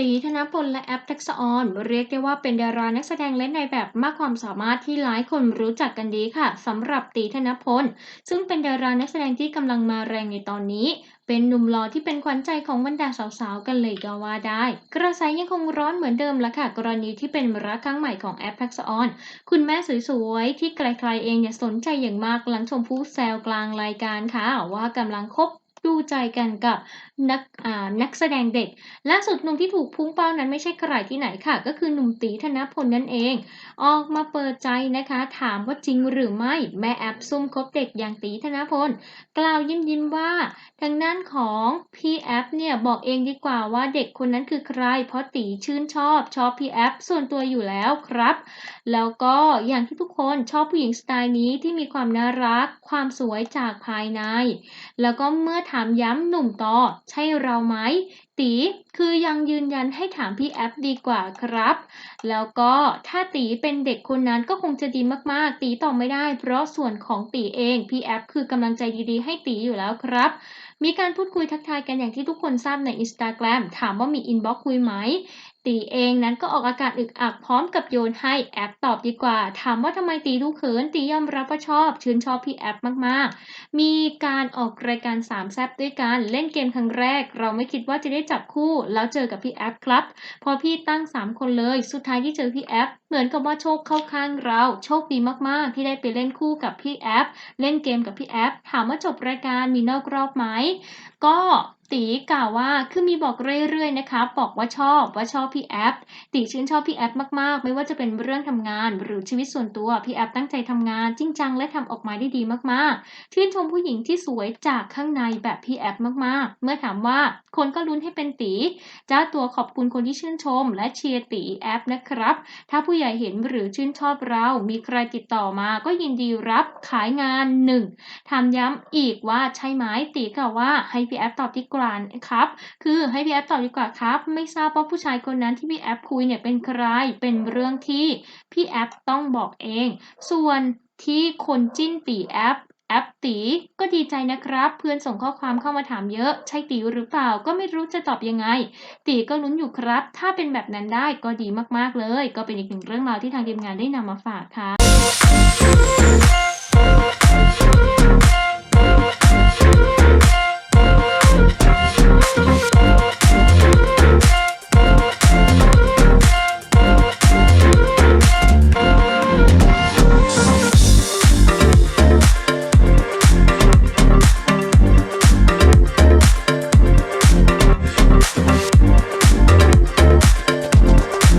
ตีธนพลและแอปทักษะออนเรียกได้ว่าเป็นดารานักแสดงและนายแบบมากความสามารถที่หลายคนรู้จักกันดีค่ะสำหรับตีธนพล ซึ่งเป็นดารานักแสดงที่กำลังมาแรงในตอนนี้ เป็นหนุ่มหล่อที่เป็นขวัญใจของบรรดาสาวๆกันเลยก็ว่าได้ กระแสยังคงร้อนเหมือนเดิมละค่ะ กรณีที่เป็นรักครั้งใหม่ของแอปทักษะออน คุณแม่สวยๆที่ใครๆเองเนี่ยสนใจอย่างมากหลังชมพู่แซวกลางรายการค่ะว่ากำลังคบ ดูใจกันกับนักอ่านักแสดงเด็ก ล่าสุดหนุ่มที่ถูกพุ่งเป้านั้นไม่ใช่ใครที่ไหนค่ะ ก็คือหนุ่มตีธนพลนั่นเอง ออกมาเปิดใจนะคะ ถามว่าจริงหรือไม่แม่แอปซุ่มคบเด็กอย่างตีธนพล กล่าวยิ้มยิ้มว่าทางด้านของพี่แอปเนี่ยบอกเองดีกว่าว่าเด็กคนนั้นคือใคร เพราะตีชื่นชอบชอบพี่แอปส่วนตัวอยู่แล้วครับ แล้วก็อย่างที่ทุกคนชอบผู้หญิงสไตล์นี้ที่มีความน่ารัก ความสวยจากภายใน แล้วก็เมื่อถามย้ำหนุ่มต่อ ใช่เราไหม ตีคือยังยืนยันให้ถามพี่แอปดีกว่าครับ แล้วก็ถ้าตีเป็นเด็กคนนั้นก็คงจะดีมากๆ ตีตอบไม่ได้ เพราะส่วนของตีเองพี่แอปคือกำลังใจดีๆ ให้ตีอยู่แล้วครับ มีการพูดคุยทักทายกันอย่างที่ทุกคนทราบในอินสตาแกรมถามว่ามีอินบ็อกคุยไหม ตีเองนั้นก็ออกอาการอึกอักพร้อมกับโยนให้แอปตอบดีกว่า ถามว่าทำไมตีดูเขินตียอมรับว่าชอบ ชื่นชอบพี่แอปมากๆ มีการออกรายการสามแซบด้วยกันเล่นเกมครั้งแรก เราไม่คิดว่าจะได้จับคู่ แล้วเจอกับพี่แอปครับ พอพี่ตั้ง 3 คนเลย สุดท้ายที่เจอพี่แอป เหมือนกับว่าโชคเข้าข้างเรา โชคดีมากๆ ที่ได้ไปเล่นคู่กับพี่แอป เล่นเกมกับพี่แอป ถามว่าจบรายการมีนอกรอบไหมก็ ตีกล่าวว่าคือมีบอกเรื่อยๆนะคะบอกว่าชอบว่าชอบพี่แอปตีชื่นชอบพี่แอปมากๆ ไม่ว่าจะเป็นเรื่องทำงาน หรือชีวิตส่วนตัวพี่แอปตั้งใจทำงานจริงจังและทำออกมาได้ดีมากๆชื่นชมผู้หญิงที่สวยจากข้างในแบบพี่แอปมากๆ เมื่อถามว่าคนก็ลุ้นให้เป็นตีเจ้าตัวขอบคุณคนที่ชื่นชม และเชียร์ตีแอปนะครับ ถ้าผู้ใหญ่เห็นหรือชื่นชอบเรา มีใครติดต่อมาก็ยินดีรับขายงานหนึ่งถามย้ำอีกว่าใช่ไหมตีกล่าวว่าให้พี่แอปตอบดีก่าครับ คือให้พี่แอปตอบดีกว่าครับ ไม่ทราบว่าผู้ชายคนนั้นที่พี่แอปคุยเนี่ยเป็นใคร เป็นเรื่องที่พี่แอปต้องบอกเอง ส่วนที่คนจิ้นตีแอปแอปตีก็ดีใจนะครับ เพื่อนส่งข้อความเข้ามาถามเยอะ ใช่ตีหรือเปล่าก็ไม่รู้จะตอบยังไง ตีก็ลุ้นอยู่ครับ ถ้าเป็นแบบนั้นได้ก็ดีมากๆเลย ก็เป็นอีกหนึ่งเรื่องราวที่ทางทีมงานได้นำมาฝากค่ะ